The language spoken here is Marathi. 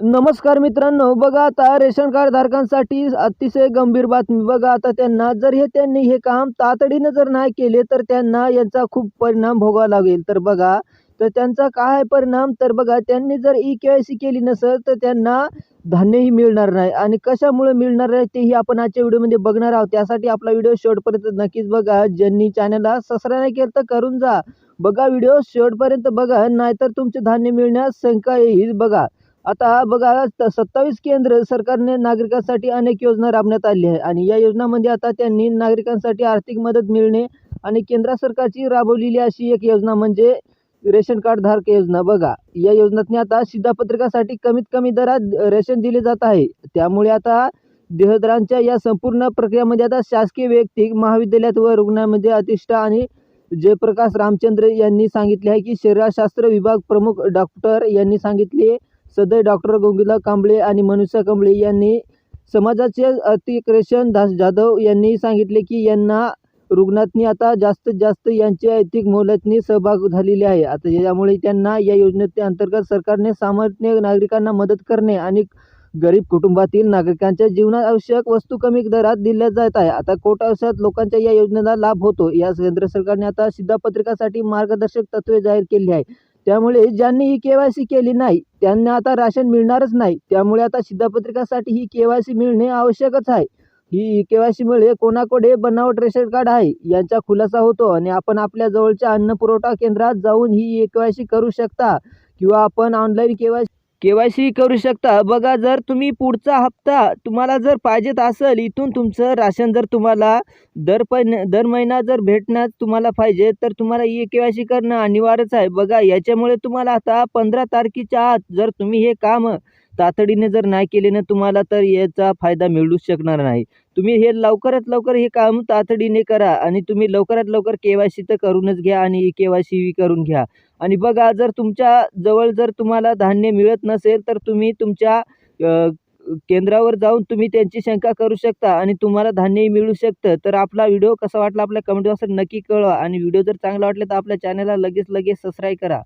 नमस्कार मित्रांनो बघा आता रेशन कार्ड धारकांसाठी अतिशय गंभीर बातमी. बघा आता त्यांना जर हे त्यांनी हे काम तातडीनं जर नाही केले तर त्यांना यांचा खूप परिणाम भोगावा लागेल. तर बघा तर त्यांचा काय परिणाम? तर बघा त्यांनी जर ई के आय सी केली नसेल तर त्यांना धान्यही मिळणार नाही. आणि कशामुळे मिळणार नाही तेही आपण आजच्या व्हिडिओमध्ये बघणार आहोत. त्यासाठी आपला व्हिडिओ शेवटपर्यंत नक्कीच बघा. ज्यांनी चॅनलला सबस्क्राईब नाही केलं तर करून जा. बघा व्हिडिओ शेवटपर्यंत बघा. नाहीतर तुमचे धान्य मिळण्यास शंका येईल बघा. आता बघा सत्तावीस केंद्र सरकारने नागरिकांसाठी अनेक योजना राबण्यात आली आहे. आणि या योजनामध्ये आता त्यांनी नागरिकांसाठी आर्थिक मदत मिळणे आणि केंद्र सरकारची राबवलेली अशी एक योजना म्हणजे रेशन कार्ड धारक योजना. बघा या योजनेतने आता शिधापत्रकासाठी कमीत कमी दरात रेशन दिले जात आहे. त्यामुळे आता देहदरांच्या या संपूर्ण प्रक्रियामध्ये आता शासकीय वैयक्तिक महाविद्यालयात व रुग्णामध्ये अतिष्ठा आणि जयप्रकाश रामचंद्र यांनी सांगितले आहे की शरीरशास्त्र विभाग प्रमुख डॉक्टर यांनी सांगितले सदय डॉक्टर गोविंदा कांबळे आणि मनुष्य कांबळे यांनी समाजाचे अतिक्रेशन दास जाधव यांनी सांगितले की यांना रुग्णातनी आता जास्तीत जास्त यांच्या ऐतिक मोलातनी सहभाग झालेले आहे. आता यामुळे त्यांना या योजनेच्या अंतर्गत सरकारने सामान्य नागरिकांना मदत करणे आणि गरीब कुटुंबातील नागरिकांच्या जीवनात आवश्यक वस्तू कमी दरात दिल्या जात आहे. आता कोट औषध लोकांच्या या योजनेचा लाभ होतो. या केंद्र सरकारने आता शिधापत्रिकासाठी मार्गदर्शक तत्वे जाहीर केली आहे त्यामुळे ज्यांनी ही के वाय सी केली नाही त्यांना आता राशन मिळणारच नाही. त्यामुळे आता शिधापत्रिकासाठी ही के वाय सी मिळणे आवश्यकच आहे. ही के वाय सीमुळे कोणाकडे बनावट रेशन कार्ड आहे यांचा खुलासा होतो आणि आपण आपल्या जवळच्या अन्न पुरवठा केंद्रात जाऊन ही केवायसी सी करू शकता किंवा आपण online K Y K Y C करू शकता. बघा जर तुम्ही पुढचा हप्ता तुम्हाला जर पाहिजेत असेल इथून तुमचं राशन जर तुम्हाला दर पण दर महिना जर भेटण्यात तुम्हाला पाहिजे तर तुम्हाला ई के वाय सी करणं अनिवार्यच आहे. बघा याच्यामुळे तुम्हाला आता पंधरा तारखेच्या आत जर तुम्ही हे काम तातडीने जर नाही केले ना तुम्हाला तर याचा फायदा मिळूच शकणार नाही. तुम्ही हे लवकरात लवकर हे काम तातडीने करा आणि तुम्ही लवकरात लवकर के वाय सी तर करूनच घ्या आणि ई के वाय सी करून घ्या. आणि बघा जर तुमच्या जवळ जर तुम्हाला धान्य मिळत नसेल तर तुम्ही तुमच्या केंद्रावर जाऊन तुम्ही त्यांची शंका करू शकता आणि तुम्हाला धान्यही मिळू शकतं. तर आपला व्हिडिओ कसा वाटला आपल्या कमेंट बॉक्सवर नक्की कळवा आणि व्हिडिओ जर चांगला वाटला तर आपल्या चॅनलला लगेच लगेच सबस्क्राईब करा.